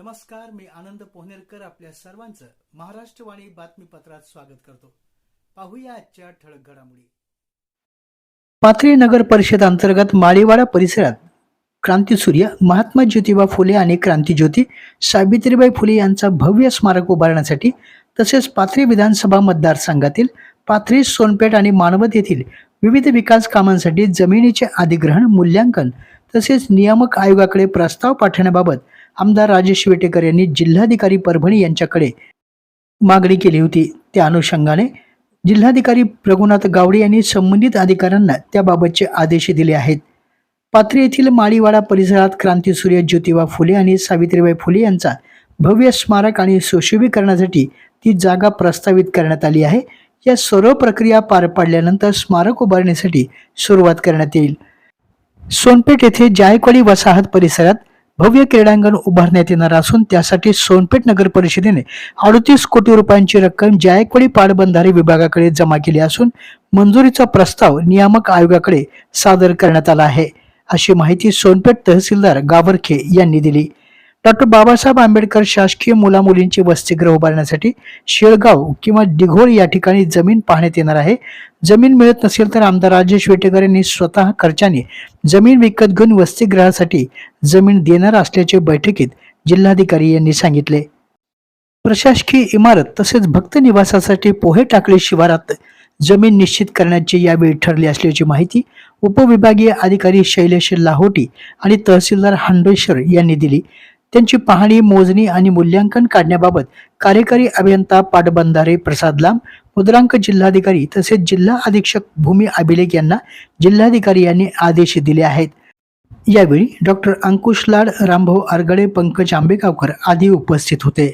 नमस्कार मी आनंद पोहनेरकर आपल्या सर्वांचं महाराष्ट्रवाणी बातमीपत्रात स्वागत करतो. पाहूया आजच्या ठळक घडामोडी. पाथरी नगर परिषद अंतर्गत माळीवाडा परिसरात क्रांतीसूर्य महात्मा ज्योतिबा फुले आणि क्रांतीज्योती सावित्रीबाई फुले यांचा भव्य स्मारक उभारण्यासाठी तसेच पाथरी विधानसभा मतदारसंघातील पाथरी सोनपेठ आणि मानवत येथील विविध विकास कामांसाठी जमिनीचे अधिग्रहण मूल्यांकन तसेच नियामक आयोगाकडे प्रस्ताव पाठवण्याबाबत आमदार राजेश वेटेकर यांनी जिल्हाधिकारी परभणी यांच्याकडे मागणी केली होती. त्या अनुषंगाने जिल्हाधिकारी रघुनाथ गावडे यांनी संबंधित अधिकाऱ्यांना त्याबाबतचे आदेश दिले आहेत. पात्री येथील माळीवाडा परिसरात क्रांतीसूर्य ज्योतिबा फुले आणि सावित्रीबाई फुले यांचा भव्य स्मारक आणि सुशोभीकरणासाठी ती जागा प्रस्तावित करण्यात आली आहे. या सर्व प्रक्रिया पार पाडल्यानंतर स्मारक उभारण्यासाठी सुरुवात करण्यात येईल. सोनपेठ येथे जायकवाडी वसाहत परिसरात भव्य क्रीडांगण उभारण्यात येणार असून त्यासाठी सोनपेठ नगर परिषदेने अडतीस कोटी रुपयांची रक्कम जायकवाडी पाटबंधारे विभागाकडे जमा केली असून मंजुरीचा प्रस्ताव नियामक आयोगाकडे सादर करण्यात आला आहे. अशी माहिती सोनपेठ तहसीलदार गावरखे यांनी दिली. डॉक्टर बाबासाहेब आंबेडकर शासकीय मुलामुलींचे वसतिगृह उभारण्यासाठी शेळगाव किंवा दिघोळ या ठिकाणी जमीन पाहण्यात येणार आहे. जमीन मिळत नसेल तर आमदार राजेश वेटेकर यांनी स्वतः खर्चाने जमीन विकत घेऊन वसतिगृहासाठी जमीन देणार असल्याचे बैठकीत जिल्हाधिकारी यांनी सांगितले. प्रशासकीय इमारत तसेच भक्त निवासासाठी पोहे टाकळी शिवारात जमीन निश्चित करण्याचे यावेळी ठरले असल्याची माहिती उपविभागीय अधिकारी शैलेश लाहोटी आणि तहसीलदार हांडेश्वर यांनी दिली. त्यांची पाहणी मोजणी आणि मूल्यांकन काढण्याबाबत कार्यकारी अभियंता पाटबंधारे प्रसाद लांब मुद्रांक जिल्हाधिकारी तसेच जिल्हा अधीक्षक भूमी अभिलेख यांना जिल्हाधिकारी यांनी आदेश दिले आहेत. यावेळी डॉक्टर अंकुश लाड रामभाऊ आरगडे पंकज आंबेगावकर आदी उपस्थित होते.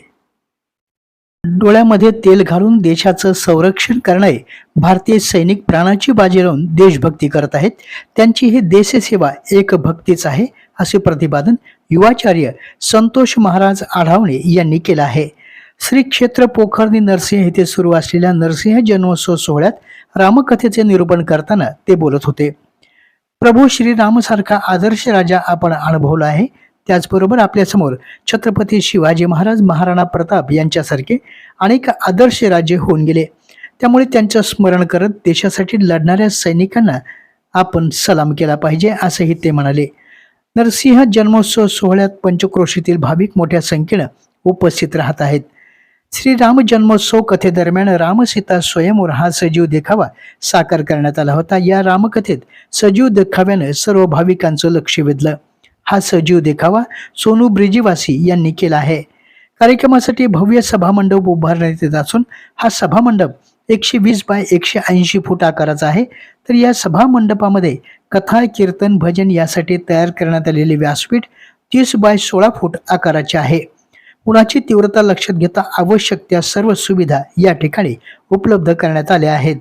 डोळ्यामध्ये तेल घालून देशाचं संरक्षण करणारे भारतीय सैनिक प्राणाची बाजी लावून देशभक्ती करत आहेत. त्यांची ही देशसेवा एक भक्तीच आहे असे प्रतिपादन युवाचार्य संतोष महाराज आढावणे यांनी केला आहे. श्री क्षेत्र पोखरणी नरसिंह येथे सुरू असलेल्या नरसिंह जन्मोत्सव सोहळ्यात रामकथेचे निरूपण करताना ते बोलत होते. प्रभू श्रीरामसारखा आदर्श राजा आपण अनुभवला आहे. त्याचबरोबर आपल्यासमोर छत्रपती शिवाजी महाराज महाराणा प्रताप यांच्यासारखे अनेक आदर्श राजे होऊन गेले. त्यामुळे त्यांचं स्मरण करत देशासाठी लढणाऱ्या सैनिकांना आपण सलाम केला पाहिजे असंही ते म्हणाले. नरसिंह जन्मोत्सव सोहळ्यात पंचक्रोशीतील भाविक मोठ्या संख्येनं उपस्थित राहत आहेत. श्रीराम जन्मोत्सव कथेदरम्यान रामसीता स्वयंवर हा सजीव देखावा साकार करण्यात आला होता. या रामकथेत सजीव देखाव्यानं सर्व भाविकांचं लक्ष वेधलं. हा सजीव देखावा सोनू ब्रिजीवासी यांनी केला आहे. कार्यक्रमासाठी भव्य सभामंडप उभारण्यात येत असून हा सभामंडप एकशे वीस बाय एकशे ऐंशी फूट आकाराचा आहे. तर या सभामंडपामध्ये कथा कीर्तन भजन यासाठी तयार करण्यात आलेले व्यासपीठ तीस बाय सोळा फूट आकाराचे आहे. उन्हाची तीव्रता लक्षात घेता आवश्यक त्या सर्व सुविधा या ठिकाणी उपलब्ध करण्यात आल्या आहेत.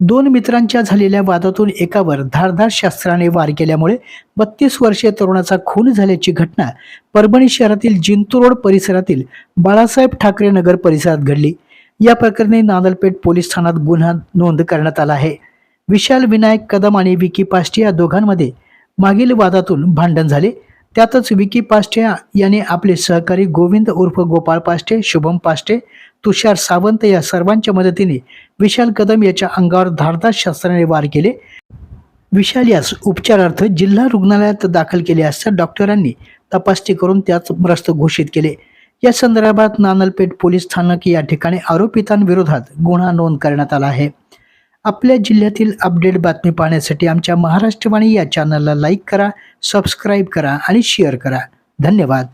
दोन मित्रांच्या झालेल्या वादातून एकावर धारधार शास्त्राने वार केल्यामुळे बत्तीस वर्षीय तरुणाचा खून झाल्याची घटना परभणी शहरातील जिंतूर रोड परिसरातील बाळासाहेब ठाकरे नगर परिसरात घडली. या प्रकरणी नांदलपेठ पोलीस ठाण्यात गुन्हा नोंद करण्यात आला आहे. विशाल विनायक कदम आणि विकी पाष्टे या दोघांमध्ये मागील वादातून भांडण झाले. त्यातच विकी पाष्टे याने आपले सहकारी गोविंद उर्फ गोपाळ पाष्टे शुभम पाष्टे तुषार सावंत या सर्वांच्या मदतीने विशाल कदम याच्या अंगावर धारदार शस्त्राने वार केले. विशाल यास उपचारार्थ जिल्हा रुग्णालयात दाखल केले असता डॉक्टरांनी तपासणी करून त्यात भ्रस्त घोषित केले. या संदर्भात नानलपेठ पोलीस स्थानक या ठिकाणी आरोपितांविरोधात गुन्हा नोंद करण्यात आला आहे. आपल्या जिल्ह्यातील अपडेट बातमी पाहण्यासाठी आमच्या महाराष्ट्रवाणी या चॅनलला लाईक करा सबस्क्राईब करा आणि शेअर करा. धन्यवाद.